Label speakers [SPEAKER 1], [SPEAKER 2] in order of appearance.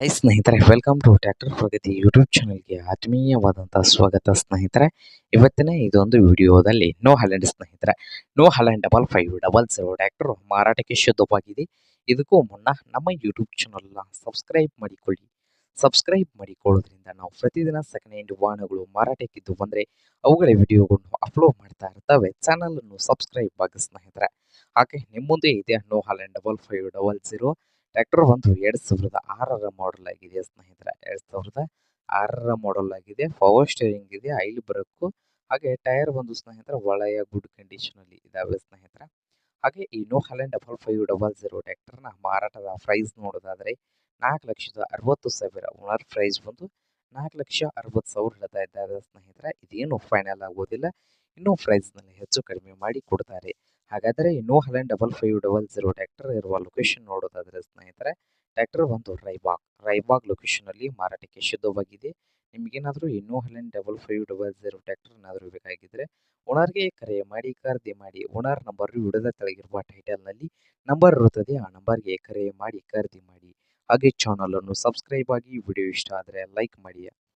[SPEAKER 1] High ಸ್ನೇಹಿತರೆ welcome to tractor Pragati YouTube ಚಾನಲ್ಗೆ ಆತ್ಮೀಯವಾದಂಥ ಸ್ವಾಗತ ಸ್ನೇಹಿತರೆ. ಇವತ್ತಿನ ಇದೊಂದು ವಿಡಿಯೋದಲ್ಲಿ ನೋ ಹಲ್ಯಾಂಡ್ ಸ್ನೇಹಿತರೆ. New Holland double five double zero tractor ಮಾರಾಟಕ್ಕೆ ಶುದ್ಧವಾಗಿದೆ. ಇದಕ್ಕೂ ಮುನ್ನ ನಮ್ಮ ಯೂಟ್ಯೂಬ್ ಚಾನಲ್ನ ಸಬ್ಸ್ಕ್ರೈಬ್ ಮಾಡಿಕೊಳ್ಳಿ. ಸಬ್ಸ್ಕ್ರೈಬ್ ಮಾಡಿಕೊಳ್ಳೋದ್ರಿಂದ ನಾವು ಪ್ರತಿದಿನ ಸೆಕೆಂಡ್ ಹ್ಯಾಂಡ್ ವಾಹನಗಳು ಮಾರಾಟಕ್ಕಿದ್ದು ಬಂದರೆ ಅವುಗಳ ವಿಡಿಯೋಗಳನ್ನು ಅಪ್ಲೋಡ್ ಮಾಡ್ತಾ ಇರ್ತವೆ. ಚಾನಲನ್ನು ಸಬ್ಸ್ಕ್ರೈಬ್ ಆಗಿ ಸ್ನೇಹಿತರೆ. ಹಾಗೆ ನಿಮ್ಮ ಮುಂದೆ ಇದೆ New Holland double five double zero tractor ಒಂದು ಎರಡು ಸಾವಿರದ ಆರರ ಮಾಡೆಲ್ ಆಗಿದೆ ಸ್ನೇಹಿತರೆ. ಎರಡು ಸಾವಿರದ ಆರರ ಮಾಡೆಲ್ ಆಗಿದೆ. ಪವರ್ ಸ್ಟೇರಿಂಗ್ ಇದೆ ಐಲ್ ಬರಕ್ಕು ಹಾಗೆ ಟೈರ್ ಒಂದು ಸ್ನೇಹಿತರೆ ಒಳ್ಳೆಯ ಗುಡ್ ಕಂಡೀಷನ್ ಅಲ್ಲಿ ಇದಾವೆ ಸ್ನೇಹಿತರೆ. ಹಾಗೆ ಈ New Holland double five double zero ಟ್ರ್ಯಾಕ್ಟರ್ನ ಮಾರಾಟದ ಪ್ರೈಸ್ ನೋಡೋದಾದ್ರೆ ನಾಲ್ಕು ಲಕ್ಷದ ಅರವತ್ತು ಸಾವಿರ ಓನರ್ ಪ್ರೈಸ್ ಬಂದು ನಾಲ್ಕು ಲಕ್ಷ ಅರವತ್ತು ಸಾವಿರ ಹೇಳ್ತಾ ಇದ್ದಾರೆ ಸ್ನೇಹಿತರೆ. ಇದೇನು ಫೈನಲ್ ಆಗೋದಿಲ್ಲ. ಇನ್ನೂ ಪ್ರೈಸ್ನಲ್ಲಿ ಹೆಚ್ಚು ಕಡಿಮೆ ಮಾಡಿ ಕೊಡ್ತಾರೆ. ಹಾಗಾದರೆ ಇನ್ನೂ Holland double five double zero tractor ಇರುವ ಲೊಕೇಶನ್ ನೋಡೋದಾದರೆ ಸ್ನೇಹಿತರೆ ಟ್ರ್ಯಾಕ್ಟರ್ ಒಂದು ರೈಬಾಗ್ ರೈಬಾಗ್ ಲೊಕೇಶನಲ್ಲಿ ಮಾರಾಟಕ್ಕೆ ಸಿದ್ಧವಾಗಿದೆ. ನಿಮಗೇನಾದರೂ ಇನ್ನೂ Holland double five double zero tractor ಏನಾದರೂ ಬೇಕಾಗಿದ್ದರೆ ಓನರ್ಗೆ ಕರೆ ಮಾಡಿ, ಖರೀದಿ ಮಾಡಿ, ಓನರ್ ನಂಬರ್ ವಿಡದ ಕೆಳಗಿರುವ ಟೈಟಲ್ನಲ್ಲಿ ನಂಬರ್ ಇರುತ್ತದೆ, ಆ ನಂಬರ್ಗೆ ಕರೆ ಮಾಡಿ, ಖರೀದಿ ಮಾಡಿ. ಹಾಗೆ ಚಾನಲನ್ನು ಸಬ್ಸ್ಕ್ರೈಬ್ ಆಗಿ ವಿಡಿಯೋ ಇಷ್ಟ ಆದರೆ ಲೈಕ್ ಮಾಡಿ.